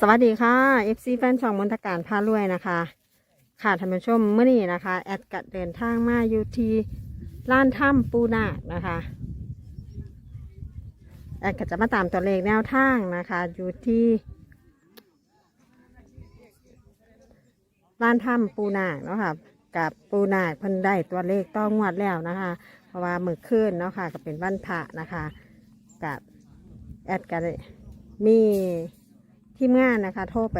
สวัสดีค่ะ FC แฟนช่องมนตการพารวยนะคะ ค่ะท่านผู้ชมเมื่อนี้นะคะ แอดกัดเดินทางมาอยู่ที่ล้านถ้ำปูนาคนะคะ แอดก็จะมาตามตัวเลขแนวทางนะคะ อยู่ที่ล้านถ้ำปูนาคเนาะค่ะกับปูนาคเพิ่นได้ตัวเลขต้องงวดแล้วนะคะ เพราะว่ามือคืนเนาะค่ะก็เป็นวันพระนะคะ กับแอดก็ได้ มีทีมงานนะคะ โทรไป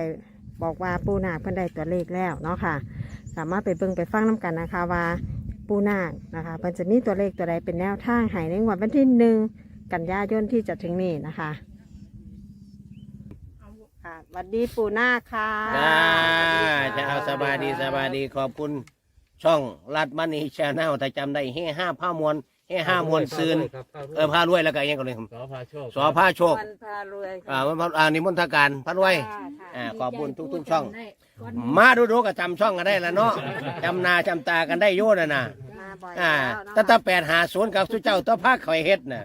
บอกว่าปูนาคเพิ่นได้ตัวเลขแล้วเนาะค่ะ สามารถไปเบิ่งไปฟังน้กันนะคะว่าปูนาคนะคะเพิ่นจะมีตัวเลขตัวใดเป็นแนวทางใหายในงวดวันที่หนึ่งกันยายนที่จะถึงนี้นะคะค่ะสวัสดีปูนาคค่ะ จ้าจะเอาสบายดีสบายดีขอบคุณ ช่องรัดมันนี่ชาแนลถ้าจำได้เฮ่ห้าผ้ามวลเฮ่ห้ามวลซืนเออผ้ารวยแล้วก็ยังก็เลยสอพาโชคสอผ้าโชควันพารวยอ่ามันอ่านิมนต์การพันไว้ค่ะค่ะอ่าขอบคุณทุกๆช่อง มาดูดูๆก็จำช่องกันได้แล้วเนาะจำหนาจำตากันได้โยน่ะนะมาบ่อยอ่าแล้วเนาะแต่ถ้าแปดหาศูนย์กับสุเจ้าตัวภาคข่อยเฮ็ดน่ะ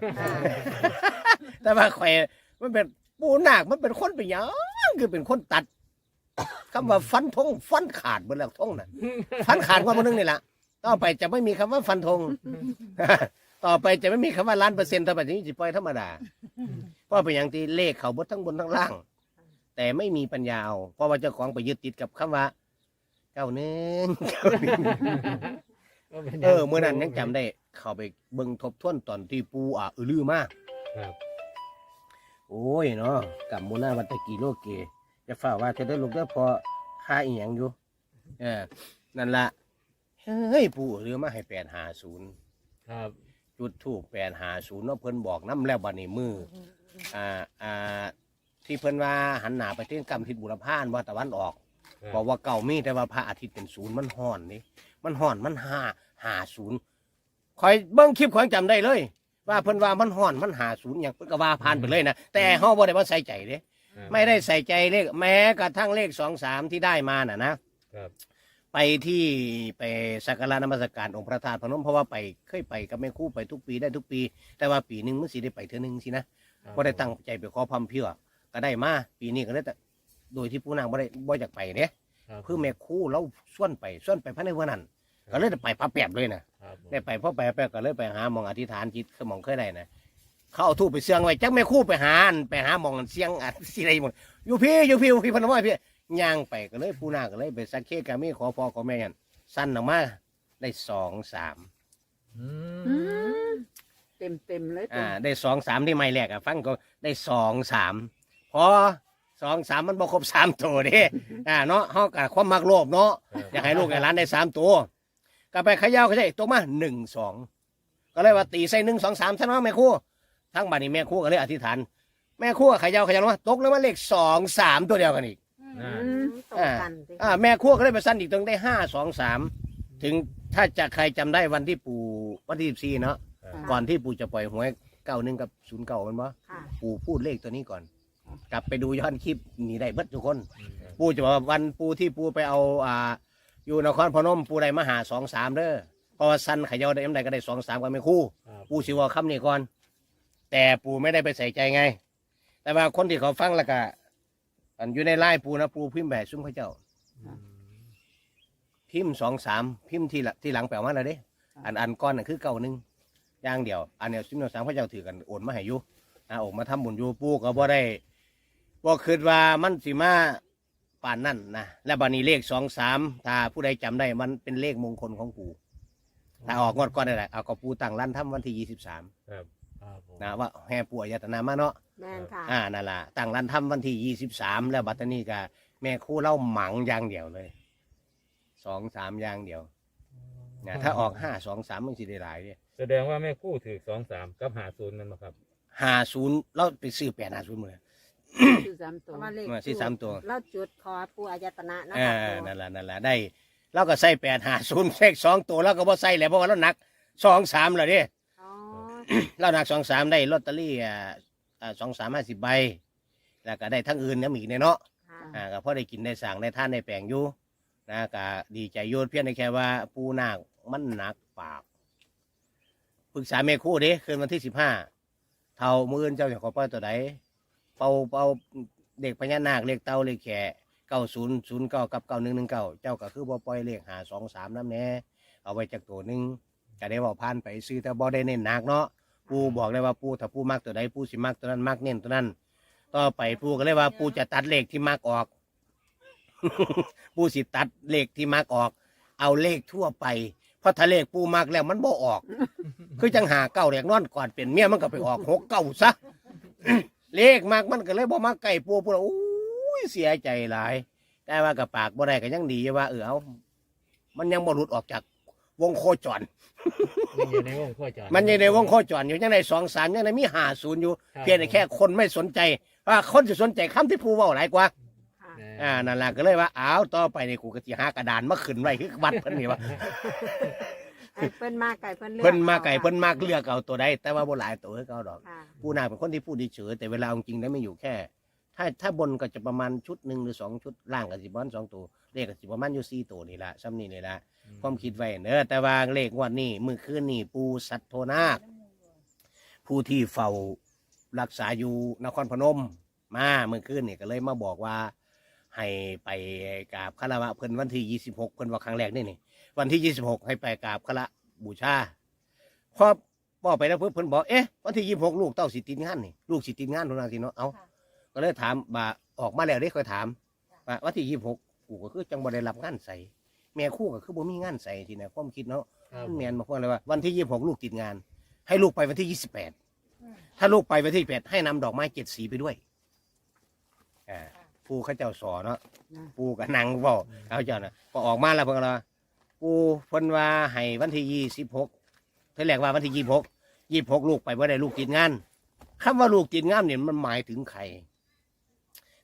แต่ว่าข่อยมันเป็นปูนาคมันเป็นคนเป็นหยังคือเป็นคนตัด คำว่าฟันธงฟันขาดเบนแล้วธงน่ะฟันขาดกว่ามันนึงนี่แหละต่อไปจะไม่มีคำว่าฟันธง ต่อไปจะไม่มีคำว่าล้านเปอร์เซ็นต์ต่อไปนี้จะปล่อยธรรมดาเพราะเป็นอย่างที่เลขเขาบดทั้งบนทั้งล่าง แต่ไม่มีปัญญาเอาเพราะว่าเจ้าของไปยึดติดกับคำว่าเก้าหนึ่งเก้าหนึ่งเออเมื่อนั้นยังจำได้ เข้าไปเบิ่งทบทวนตอนที่ปูอะอือลือมากครับ โอ้ยเนาะกับมูนาวัตกีโลเก จะฝ่าว่าจะได้ลูกได้อพอค่าอีหยังอยู่ เออ นั่นละเฮ้ยปู่เรือมาให้แปดหาศูนย์ครับจุดถูกแปดหาศูนย์เนาะเพิ่นบอกน้ำแล้วบัดนี้มืออ่าอ่าที่เพิ่นว่าหันหน้าไปทางกำทิศบุรพานว่าตะวันออก บอกว่าเก่ามีแต่ว่าพระอาทิตย์เป็นศูนย์มันห่อนนี่มันห่อนมันหาหาศูนย์คอยเบิ้งคลิปคอยจำได้เลย ว่าเพิ่นว่ามันห่อนมันหาศูนย์อย่างเพิ่นก็ว่าผ่านไปเลยนะแต่เฮาบ่ได้มาใส่ใจเด้ ไม่ได้ใส่ใจเลขแม้กระทั่งเลขสองสามที่ได้มาน่ะนะครับไปที่ไปสักการะนมัสการองค์พระธาตุพนมเพราะว่าไปเคยไปกับแม่ครู่ไปทุกปีได้ทุกปี แต่ว่าปีหนึ่งมันสิได้ไปเท่อหนึงสินะก็ได้ตั้งใจไปขอพรเพื่อก็ได้มาปีนี้ก็ได้แต่โดยที่ผู้นางบ่ได้บ่อยากไปเนี่ยครับเพื่อแม่ครู่เราส่วนไปส่วนไปภายในวันนั้น ก็เลยได้ไปพระแปบเลยนะครับผมได้ไปพ่อไปแปบก็เลยไปหาหมองอธิษฐานจิตสมองเคยได้นะ เขาเอาทูบไปเสียงไว้จักแม่ครู่ไปหาอันไปหาหมองเสียงอันสิไรหมดอยู่พี่อยู่พี่อยู่พี่พนมว่าพี่ย่างไปก็เลยผู้นาก็เลยไปสักเคกามีขอพอขอแม่ยันสั้นออกมาได้สองสามอือืมมเต็มเต็มๆเลยอ่า ได้สองสามที่ไม่แรกอะฟังก็ได้สองสามพอสองสามมันบ่ครบสามตัวเด้อ่าเนาะเฮากับความมักโลภเนาะอยากให้ลูกให้หลานได้สามตัวก็ไปเขย่าก็ใช่ตัวมาหนึ่งสองก็เลยว่าตีใส่หนึ่งสองสามท่านว่าแม่ครู่ ทั้งบ้านนี้แม่ครู่ก็เลยอธิษฐาน แม่ครู่ก็เขย่าเขย่าว่าตกแล้วว่าเลขสองสามตัวเดียวกันอีก อืมตรงกันสิอ่าแม่ครู่ก็เลยไปสั้นอีกตรงได้ห้าสองสามถึงถ้าจะใครจำได้วันที่ปู่วันที่สิบสี่เนาะครับ ก่อนที่ปู่จะปล่อยหวยเก้าหนึ่งกับศูนย์เก้ามันบ่ค่ะ ปู่พูดเลขตัวนี้ก่อน กลับไปดูย้อนคลิปนี่ได้เบิดทุกคน ปู่จะบอกว่าวันปู่ที่ปู่ไปเอาอ่าอยู่นครพนมปู่ได้มาหาสองสามเด้อเพราะว่าสั้นเขยาได้ยังไดก็ได้สองสามกันไม่คู่ครับปู่สิเว่าคำนี้ก่อน แต่ปู่ไม่ได้ไปใส่ใจไง แต่ว่าคนที่เขาฟังแล้วก็อันอยู่ในไล่ปู่นะปู่พิมพ์แบบซุ้มเขาเจ้าอืมพิมพ์สองสามพิมพ์ที่ละที่หลังแปลว่าอะไรเด้ อันอันก้อนน่ะคือเก่าหนึ่งอย่างเดียว อันเนี้ยซุ้มสามเขาเจ้าถือกันโอนมาให้อยู่นะโอนมาทำบุญอยู่ปู่ก็บ่ได้บ่คิดว่ามันสิมาป่านนั่นนะและบัดนี้เลขสองสามถ้าผู้ใดจำได้มันเป็นเลขมงคลของปู่ถ้าออกงวดก้อนได้แหละเอาก็ปู่ตั้งร้านทำวันที่ยี่สิบสาม ครับครับผมนะว่าแห่ปู่อายตนามาเนาะแม่นค่ะ อ่านั่นล่ะตั้งร้านทำวันที่ยี่สิบสามแล้วบัดนี้ก็แม่ครู่เล่าหมังอย่างเดียวเลยสองสามอย่างเดียวนะถ้าออกห้าสองสามมันสิได้หลายเนี่ยแสดงว่าแม่คู่ถือสองสามกับหาศูนย์นั่นมาครับ ห้าศูนย์เราไปซื้อแปดห้าศูนย์เลยคือสามตัวเพราะว่าเลขมาที่สามตัว เราจุดขอปูอายตนะนะเอคะอปูนั่นแหละนั่นแหละได้เราก็ใส่แปดห้าศูนย์เลขสองตัวเราก็บ่ใส่แล้วเพราะว่าเราหนักสองสามเลยเดิอ๋อ เราหนักสองสามได้ลอตเตอรี่อ่าอ่าสองสามห้าสิบใบ แล้วก็ได้ทั้งอื่นน้ำอีกเนี่ยเนาะค่ะอ่าก็พอได้กินได้สั่งได้ท่านได้แปลงอยู่นะก็ดีใจโยนเพียงแต่แค่ว่าปูนาคมันหนักปากปรึกษาเมครู่เด้คืนวันที่สิบห้าเท่ามืออื่นเจ้าอยากขอปล่อยตัวใดเป่าเป่าเด็กพญานาคเลขเต่าเลขแขเก้าศูนย์ศูนย์เก้ากับเก้าหนึ่งหนึ่งเก้าเจ้าก็คือบ่ปล่อยเลขหาสองสามน้ำแหน่เอาไว้จากตัวหนึ่งก็ได้บอกผ่านไปซื้อแต่บ่ได้เน้นหนักเนาะ ปูบอกเลยว่าปูถ้าปูมักตัวใดปูสิมักตัวนั้นมักเน้นตัวนั้น ต่อไปปูก็เลยว่าปูจะตัดเลขที่มักออก ปูสิตัดเลขที่มักออก เอาเลขทั่วไปเพราะถ้าเลขปูมักแล้วมันบ่ออก คือจังหาเก้าเรียกนอนก่อนเป็นเมียมันก็ไปออกหกเก้าซะ เลขมากมันก็เลยบ่มาไก่ปูปูแล้วอู้ยเสียใจหลาย แต่ว่ากับปากบ่ได้ก็ยังดีอยู่ว่าเออเอามันยังบ่หลุดออกจาก วงโคจร มันอยู่ในวงโคจร มันยังในวงโคจรอยู่ยังในสองสามยังในมีหาศูนย์อยู่ครับเพียงแต่แค่คนไม่สนใจว่าคนจะสนใจคำที่ปูเว่าหลายกว่าค่ะแม่อ่านั่นแหละก็เลยว่าอ้าวต่อไปนี่กูก็สิหากระดานมาขึ้นไว้คือวัดเพิ่นนี่ว่าไอ้เพิ่นมาไก่เพิ่นเลือกเพิ่นมาไก่อเพิ่นมากเลือกเอาตัวใดแต่ว่าบ่หลายตัวคือเก่าดอกค่ะผู้นาคเป็นคนที่พูดดีเฉยแต่เวลาเอาจริงๆแล้วไม่อยู่แค่ ถ้าถ้าบนก็จะประมาณชุดหนึ่งหรือสองชุดล่างก็สิบวันสองตัวเลขก็สิประมาณอยู่สี่ตัวนี่ละซ้ำนี่นี่ละ ความคิดไว้เนอะแต่ว่าเลขงวันนี้มือคืนนี่ปูสัตโทนาคผู้ที่เฝ้ารักษาอยู่นครพนม มาเมื่อคืนนี่ก็เลยมาบอกว่า ให้ไปกราบคารวะเพิ่นวันที่ยี่สิบหกเพิ่นว่าครั้งแรกนี่นี่วันที่ยี่สิบหกให้ไปกราบคารวะบูชาพอบอกไปแล้วเพิ่นเพิ่นบอกเอ๊ะวันที่ยี่สิบหกลูกเต้าสิติดงานนี่ลูกสิติดงานทุนนาทีเนาะเอาก็เลยถามบ่าออกมาแล้วได้เคยถามว่าวันที่ยี่สิบหกกูก็คือจังบ่ได้รับงานใส่ แม่คู่ก็คือบ่มีงานใส่ทีนะความคิดเนาะครับมันแมนมาพูดเลยว่าวันที่ยี่สิบหกลูกติดงาน ให้ลูกไปวันที่ยี่สิบแปดถ้าลูกไปวันที่แปดให้นำดอกไม้เจ็ดสีไปด้วยอ่าปูเขาเจ้าสอเนาะปูกับนางบอกเขาเจ้าน่ะพอออกมาแล้วเพิ่นก็ว่าปูเพิ่นว่าให้วันที่ยี่สิบหกเท่าแรกว่าวันที่ยี่สิบหกยี่สิบหกลูกไปว่าได้ลูกติดงานคำว่าลูกติดงานเนี่ยมันหมายถึงใคร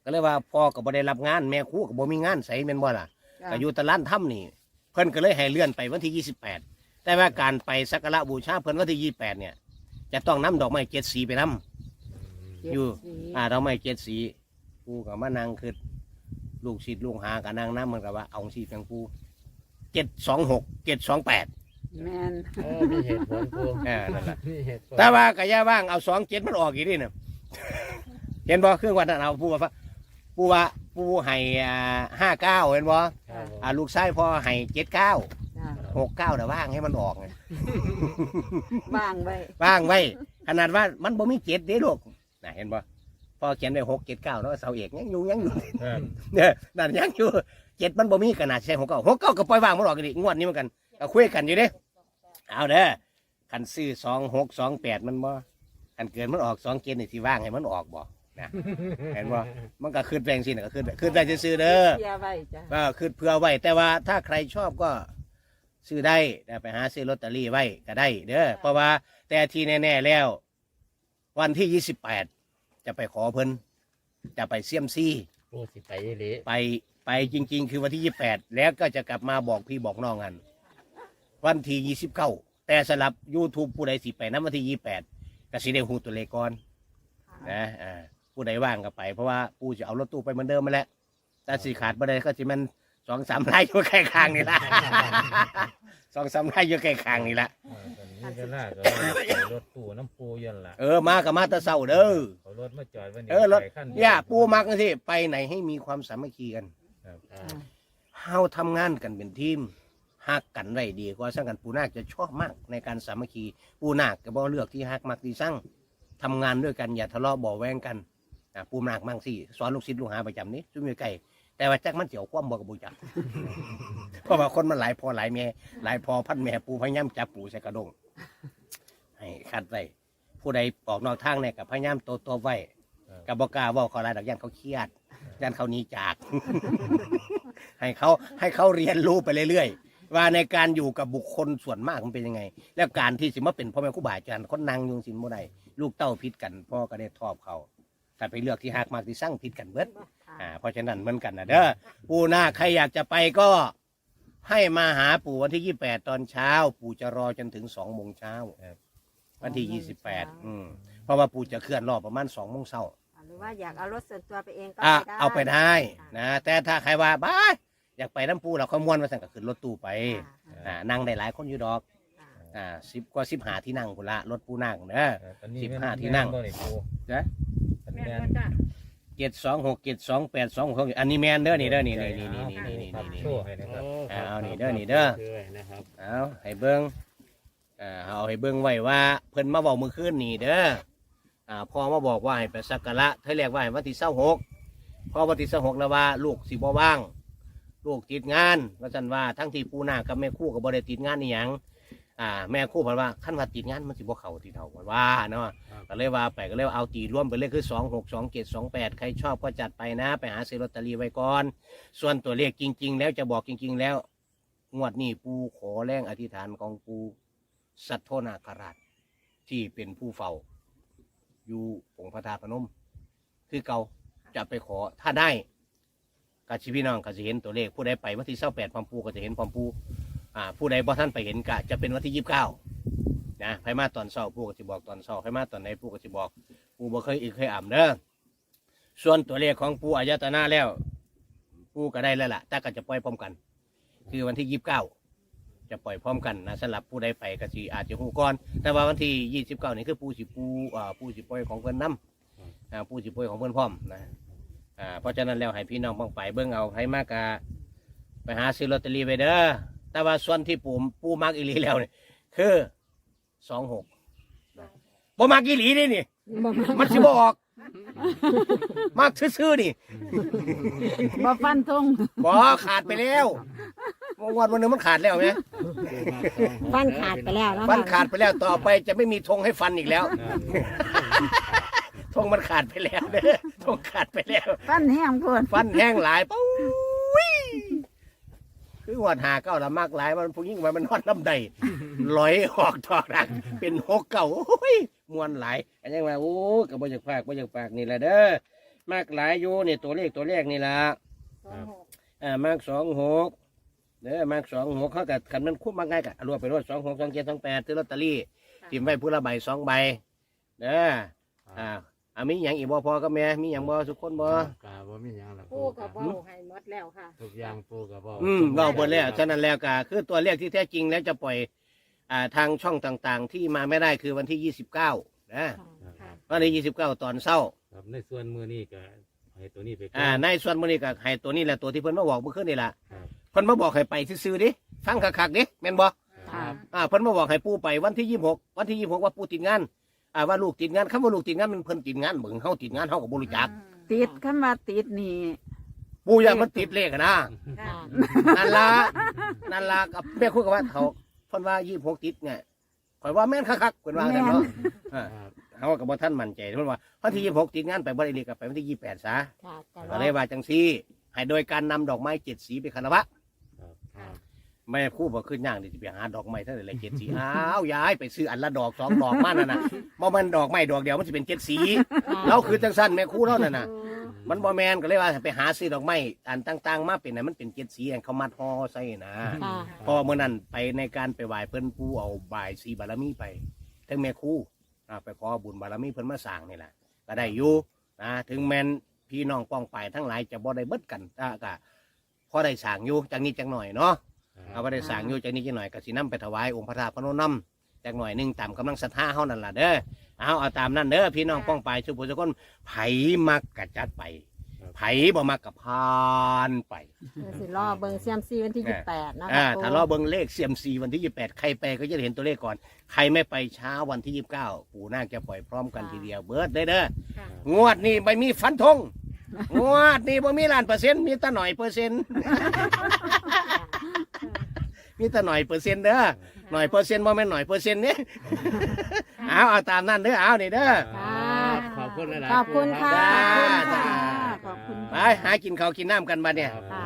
ก็เลยว่าพ่อก็บ่ได้รับงานแม่ครูก็บ่มีงานใส่แม่นบ่ล่ะ จ้ะ ก็อยู่แตะล้านถ้ำนี่ เพิ่นก็เลยให้เลื่อนไปวันที่ 28 แต่ว่าการไปสักการะบูชาเพิ่นวันที่ 28 เนี่ย จะต้องนำดอกไม้เจ็ดสีไปนำเจ็ดอยู่สีอ่าดอกไม้เจ็ดสีกูก็มานั่งคือลูกศิษย์ลูกหากับนางน้ำมันก็ว่าเอาสีจังปูเจ็ดสองหกเจ็ดสองแปดแม่นโอ้มีเหตุผลครูอ่านั่นแหละมีเหตุผลแต่ว่ากะย่าว่างเอาสองเจ็ดมันออกอีกนี่เนี่ยเห็นบ่เครื่องวัดนั้นเอาปูว่าปูว่า ปูให้อ่าห้าเก้าเห็นบ่ครับผมอ่าลูกชายพ่อให้เจ็ดเก้าจ้ะหกเก้าแต่ว่างให้มันออกไงว่างไว้ว่างไว้ขนาดว่ามันบ่มีเจ็ดเด้ลูกน่ะเห็นบ่พอเขียนไว้หกเจ็ดเก้าเนาะเสาเอกยังอยู่ยังอยู่ครับเนี่ยนั่นยังอยู่เจ็ดมันบ่มีขนาดใช่หกเก้าหกเก้าก็ปล่อยว่างมันออกกันดิงวดนี้เหมือนกันก็คุยกันอยู่เด้เอาเด้อคันซื้อสองหกสองแปดมันบ่คันเกินมันออกสองเจ็ดนี่สิว่างให้มันออกบ่ นะเห็นบ่มันก็ขึ้นแปลงสิน่ะก็ขึ้นขึ้นได้ซื่อๆเด้อเสียไว้จ้ะก็คือเผื่อไว้ แต่ว่าถ้าใครชอบก็ซื้อได้แต่ไปหาซื้อลอตเตอรี่ไว้ก็ได้ เด้อเพราะว่าแต่ที่แน่ๆแล้ว วันที่ยี่สิบแปดจะไปขอเพิ่นจะไปเสี่ยมซี่ปูสิไปอีหลีไปไปจริง ๆ คือวันที่ยี่แปดแล้วก็จะกลับมาบอกพี่บอกน้องกัน วันที่ยี่สิบเก้าแต่สลับ YouTube ผู้ใดสิไปน้ำวันที่ยี่แปดก็สิได้หูตัวเลขก่อนนะอ่า ผู้ใดว่างก็ไป เพราะว่าผู้จะเอารถตู้ไปเหมือนเดิมมาแหล้วแต่สิขาดบ่ได้ก็สิมันสองสามไร่อยู่ใกล้คางนี่ละสองสามไร่อยู่ใกล้คางนี่ละอ่าตอนนี้ก็น่าก็ไปรถตู้น้ำปูยันล่ะเออมากับมาแตะเศร้าเด้อเขารถมาจอดวันนี้เออรถ ไปขั้นเดีวย่าปูมักนะสิไปไหนให้มีความสามัคคีกันครับอ่าเฮาทำงานกันเป็นทีมฮักกันไว้ดีกว่าสร้างกันปูนาคจะชอบมากในการสามัคคีปูนาคก็บ่เลือกที่ฮักมักที่สร้างทำงานด้วยกันอย่าทะเลาะเบ่อแวงกัน อะปูนาคมั่งสิสอนลูกศิษย์ลูกหาประจำนี้จุ่มอยู่ไกลแต่ว่าจักมันเจียวความบ่กับบูจัก เพราะว่าคนมันหลายพอหลายแม่หลายพอพันแม่ปูพยายามจับปูใส่กระดงให้คัดไว้ผู้ใดออกนอกทางเนี่ยกับพยายามโตโตวไว้กับบอกล้าเว่าเขาหลายดอกยันเขาเครียดยันเขาหนีจาก ให้เขาให้เขาเรียนรู้ไปเรื่อยๆ ว่าในการอยู่กับบุคคลส่วนมากมันเป็นยังไง แล้วการที่สิมาเป็นพ่อแม่ครูบาอาจารย์คนนางยุงสินโมได้ลูกเต้าพิษกันพ่อก็ได้ทอบเขา แต่ไปเลือกที่หักมากที่สร้างพิษกันเบิดอ่าเพราะฉะนั้นเหมือนกันนะเด้อปู่นาคใครอยากจะไปก็ให้มาหาปู่วันที่ยี่แปดตอนเช้า ปู่จะรอจนถึงสองโมงเช้าวันที่ยี่สิบแปดอืมเพราะว่าปู่จะเคลื่อนรอบประมาณสองโมงเช้าหรือว่าอยากเอารถส่วนตัวไปเองก็อะไปได้เอาไปได้นะแต่ถ้าใครว่าบ้าอยากไปน้ำปูเราขมวนมาสั่งก็ขึ้นรถตู้ไปค่ะอ่านั่งได้หลายคนอยู่ดอกค่ะอ่าสิบกว่าสิบหาที่นั่งคุละรถปูนั่งเด้อครับอันนี้สิบแม่ห้าที่นั่งแม่บ่ได้ปูนะ อันแม่นเจ็ดสองหกเจ็ดสองแปดสองหกอันนี้แมนเด้อนี่เด้อนี่นี่นี่นี่นี่นี่นี่ครับนี่ โชว์ให้นะครับเอาเอานี่เด้อนี่เด้อ ด้วยนะครับเอาให้เบิ้งอ่าเอาให้เบิ้งไว้ว่าเพิ่นมาบอกเมื่อคืนนี่เด้ออ่าพ่อมาบอกว่าให้ไปสักการะเธอเรียกว่าให้วันที่เสาหกพ่อวันที่เสาหกแล้วว่าลูกสิบ่ว่าง ลูกติดงานว่าจันว่าทั้งที่ปูนากับแม่คู่กับบ่ได้ติดงานนี่หยัง อ่า แม่คู่เพันว่าขั้นว่าติดงานมันสิบ่เข้าที่เท่าเพิ่นว่าเนาะก็เลยว่าไปก็เลยว่าเอาตีร่วมไปเลยคือสองหกสองเจ็ดสองแปดใครชอบก็จัดไปนะ ไปหาซื้อลอตเตอรี่ไว้ก่อน ส่วนตัวเลขจริง ๆ แล้วจะบอกจริง ๆ แล้ว งวดนี้ปูขอแรงอธิษฐานของปูสัทโทนาคราชที่เป็นผู้เฝ้า อยู่องค์พระธาตุพนม คือเก่าจะไปขอถ้าได้กาชีพี่น้องก็จะเห็นตัวเลขผู้ใดไปวันที่เศร้าแปดพร้อมปูก็จะเห็นพร้อมปู อ่าผู้ใดบ่ท่านไปเห็นก็จะเป็นวันที่ยี่สิบเก้านะไปมาตอนเศร้าปูก็จะบอกตอนเศร้าไปมาตอนไหนปูก็จะบอกปูบ่เคยอีกเคยอ่ำเด้อส่วนตัวเลขของปูอายตนาแล้วปูก็ได้แล้วล่ะแต่ก็จะปล่อยพร้อมกัน คือวันที่ยี่สิบเก้าจะปล่อยพร้อมกันนะสำหรับผู้ใดไปก็สิอาจจะหูก่อน แต่ว่าวันที่ยี่สิบเก้านี่คือปูสิปูอ่าปูสิปล่อยของเพิ่อนนํอ่าปูสิปล่อยของเพิ่อนพร้อมนะอ่าเพราะฉะนั้นแล้วให้พี่น้องบ้องไปเบิ่งเอาให้มากกะไปหาซื้อลอตเตอรี่ไปเด้อ แต่ว่าส่วนที่ปูปูมักอีหลีแล้วนี่คือสองหกบ่มักอีหลีนี่นี่ บ่มามันสิบ่ออกมักซื่อๆนี่บ่ฟันทงบ่ขาดไปแล้วเมื่อวันวันหนึงมันขาดแล้วไหมฟันขาดไปแล้วเนาะฟันขาดไปแล้วต่อไปจะไม่มีธงให้ฟันอีกแล้วธงมันขาดไปแล้วเด้อธงขาดไปแล้ว ฟันแห้งพูดฟันแห้งหลายปุ้ยคือ หัวหาเก้าละมากหลายมันผู้ยิ่งมันมันนอนลำใดลอยออกทอกดังเป็นหกเก่าโอ้ยมวนหลายอันยังว่าโอ้กับบอยากฝากบอยากฝากนี่แหละเด้อมากหลายอยู่นี่ตัวเลขตัวเลขนี่ละอ่ามากสองหกเด้อมากสองหกเขากับคันมันคุ้มมากง่ายกะรวมไปรวดสองหกสองเจ็ดสองแปดซื้อลอตเตอรี่ทิมไว้ผู้ละใบสองใบเด้ออ่า อ่ามีอย่างอีกบ่พอก็แม่มีอย่างบ่ทุกคนบ่ กาบ่มีหยังหรอกปูกับเบาให้หมดแล้วค่ะ ทุกอย่างปูกับบ่อืมเราหมดแล้วฉะนั้นแล้วก็คือตัวเลขที่แท้จริงแล้วจะปล่อยอ่าทางช่องต่างๆ ที่มาไม่ได้คือวันที่ 29นะครับวันที่29 ตอนเช้าครับในส่วนมือนี้ก็ให้ตัวนี้ไปก่อนอ่าในส่วนมื้อนี้ก็ให้ตัวนี้แหละตัวที่เพิ่นมาบอกเมื่อคืนนี่แหละครับเพิ่นมาบอกให้ไปซื่อๆดิฟังคักๆดิแม่นบ่ครับอ่าเพิ่นมาบอกให้ปู่ไปวันที่ 26 วันที่ 26 ว่าปู่ติดงาน อ่าว่าลูกติดงานคำว่าลูกติดงานมันเพิ่นติดงานเบิ่งเฮาติดงานเฮาก็บ่รู้จักติดคำว่าติดนี่ปู่อย่ามันติดเลขอะนะค่ะนั่นละนั่นละกับแม่คุยกับว่าเขาเพิ่นว่ายี่หกติดเนี่ยข่อยว่าแม่นคักๆเพิ่นว่าแต่นเนาะเออครับเขากับว่าท่านมั่นใจเพิ่นว่าวันที่ยี่หกติดงานไปบ่ได้เรียกกับไปวันที่ยี่แปดซะค่ะแต่ก็ว่าเลยว่าจังซี่ให้โดยการนำดอกไม้เจ็ดสีไปคารวะ ครับครับแม่ครู่บ่ขึ้นย่างนี่สิไปหาดอกไม้เท่าไหร่เลยเจ็ดสีอ้าวยายไปซื้ออันละดอกสองดอกมานั่นน่ะบ่มันดอกไม้ดอกเดียวมันสิเป็นเจ็ดสีเราคือจังสั้นแม่ครู่เท่านั้นน่ะ มันบ่แมนก็เลยว่าไปหาซื้อดอกไม้อันต่าง ๆ มาเป็นน่ะมันเป็นเจ็ดสีอันเขามัดห่อใส่นะค่ะเพราะว่าเมื่อนั้นไปในการไปไหว้เพิ่นผู้เอาบายสีบารมีไปทั้งแม่ครูอ่าไปขอบุญบารมีเพิ่นมาสร้างนี่แหละก็ได้อยู่นะถึงแม้นพี่น้องป้องไปทั้งหลายจะบ่ได้เบิดกันอ่าก็พอได้สร้างอยู่จังนี้จังหน่อยเนาะ เอาบ่ได้สร้างอยู่จังนี้จังหน่อยก็สินํไปถวายองค์พระธาตุพนมนํจักหน่อยหนึงตามกำลังศรัทธาเฮานั่นล่ะเด้อเอาเอาตามนั้นเด้อพี่น้องป้องไปสุภุทุกคนไผมักกะจัดไปไผบ่มักกะพานไป เดี๋ยวสิรอเบิ่งเซียมซีวันที่ยี่สิบแปดนะคะอ่าปูถ้ารอเบิ้งเลขเซียมซีวันที่ยี่แปดใครไปก็จะเห็นตัวเลขก่อน ใครไม่ไปเช้าวันที่ยี่สิบเก้าปู่นาคจะปล่อยพร้อมกันทีเดียวเบิร์ดได้เด้อค่ะ งวดนี้ไม่มีฟันธงงวดนี้บ่มีล้านเปอร์เซ็นต์มีแต่หน่อยเปอร์เซ็นต์ มีแต่หน่อยเปอร์เซ็นต์เด้อหน่อยเปอร์เซ็นต์บ่แม่นหน่อยเปอร์เซ็นต์เนี่ยเอาเอาตามนั้นเด้อเอานี่เด้อครับขอบคุณหลายๆขอบคุณค่ะจ้าขอบคุณค่ะ ขอบคุณไปหากินข้าวกินน้ำกันมาเนี่ยครับค่ะ